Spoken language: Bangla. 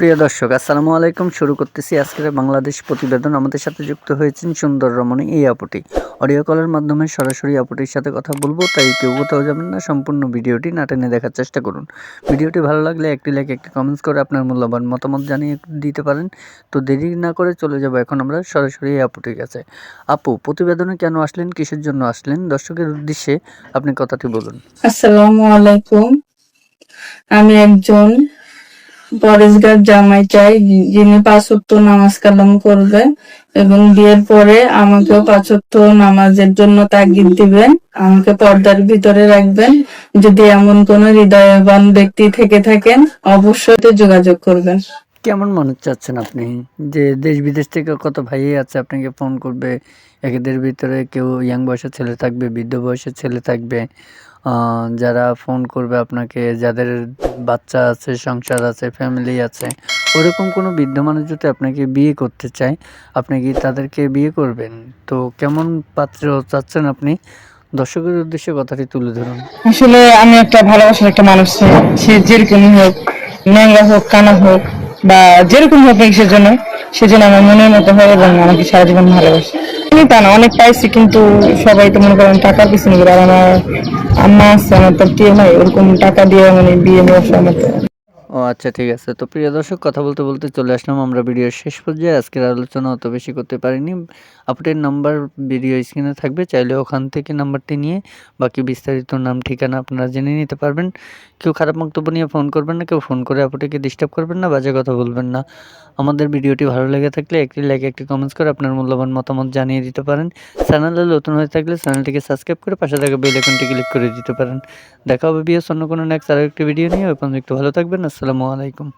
প্রিয় দর্শক, আসসালামু আলাইকুম। শুরু করতেছি আজকের বাংলাদেশ প্রতিবেদন। আমাদের সাথে যুক্ত হয়েছেন সুন্দর রমণী এই আপুটি। অডিও কলের মাধ্যমে সরাসরি আপুটির সাথে কথা বলব, তাই কেউ কোথাও যাবেন না। সম্পূর্ণ ভিডিওটি না টেনে দেখার চেষ্টা করুন। ভিডিওটি ভালো লাগলে একটি লাইক, একটি কমেন্টস করে আপনার মূল্যবান মতামত জানিয়ে দিতে পারেন। তো দেরি না করে চলে যাব এখন আমরা সরাসরি এই আপুটির কাছে। আপু, প্রতিবেদনে কেন আসলেন? কিসের জন্য আসলেন? দর্শকের উদ্দেশ্যে আপনি কথাটি বলুন। আসসালামু আলাইকুম। আমি একজন পরেশগার জামাই চাই, যিনি পাঁচত্ব নামাজ কালাম করবে এবং বিয়ের পরে আমাকেও পাঁচত্ব নামাজের জন্য তাগিদ দিবেন। আমাকে পর্দার ভিতরে রাখবেন। যদি এমন কোন হৃদয়বান ব্যক্তি থেকে থাকেন, অবশ্যই যোগাযোগ করবেন। কেমন মনে চাচ্ছেন আপনি? যে দেশ বিদেশ থেকে কত ভাই আছে, আপনাকে ফোন করবে এদের ভিতরে কেউ ইয়াং বয়সের ছেলে থাকবে, বৃদ্ধ বয়সের ছেলে থাকবে যারা ফোন করবে আপনাকে, যাদের বাচ্চা আছে, সংসার আছে ফ্যামিলি আছে, ওরকম কোনো বৃদ্ধ মানুষ যদি আপনাকে বিয়ে করতে চায়, আপনি কি তাদেরকে বিয়ে করবেন? তো কেমন পাত্র চাচ্ছেন আপনি? দর্শকের উদ্দেশ্যে কথাটি তুলে ধরুন। আসলে আমি একটা ভালোবাসার একটা মানুষ। সে যেরকমই হোক ন্যাংরা হোক, কানা হোক, বা যেরকম হোক কিসের জন্য সেজন্য আমার মনের মতো হয় এবং আমাকে সারা জীবন ভালোবাসে। আমি তা না, অনেক পাইছি, কিন্তু সবাই তো মনে করেন টাকার পিছনে ঘুরে আর আমার আম্মা আছে, আমার তো কেউ নাই ওরকম টাকা দিয়ে মানে বিয়ে নেওয়ার সময় ও আচ্ছা ঠিক আছে। তো প্রিয় দর্শক, কথা বলতে বলতে চলে আসলাম আমরা ভিডিওর শেষ পর্যায়ে। আজকের আলোচনা অত বেশি করতে পারিনি। আপনার নাম্বার ভিডিও স্ক্রিনে থাকবে, চাইলে ওখান থেকে নাম্বারটি নিয়ে বাকি বিস্তারিত নাম, ঠিকানা আপনারা জেনে নিতে পারবেন। কেউ খারাপ বক্তব্য নিয়ে ফোন করবেন না, কেউ ফোন করে আপুটিকে ডিস্টার্ব করবেন না, বাজে কথা বলবেন না। আমাদের ভিডিওটি ভালো লেগে থাকলে একটি লাইক একটি কমেন্টস করে আপনার মূল্যবান মতামত জানিয়ে দিতে পারেন। চ্যানেলে নতুন হয়ে থাকলে চ্যানেলটিকে সাবস্ক্রাইব করে পাশে থাকা বেল আইকনটি ক্লিক করে দিতে পারেন। দেখা হবে বিএস অন্য কোনো নেক্সট আরও একটি ভিডিও নিয়ে। ওই পর্যন্ত একটু ভালো থাকবেন। আসসালামু আলাইকুম।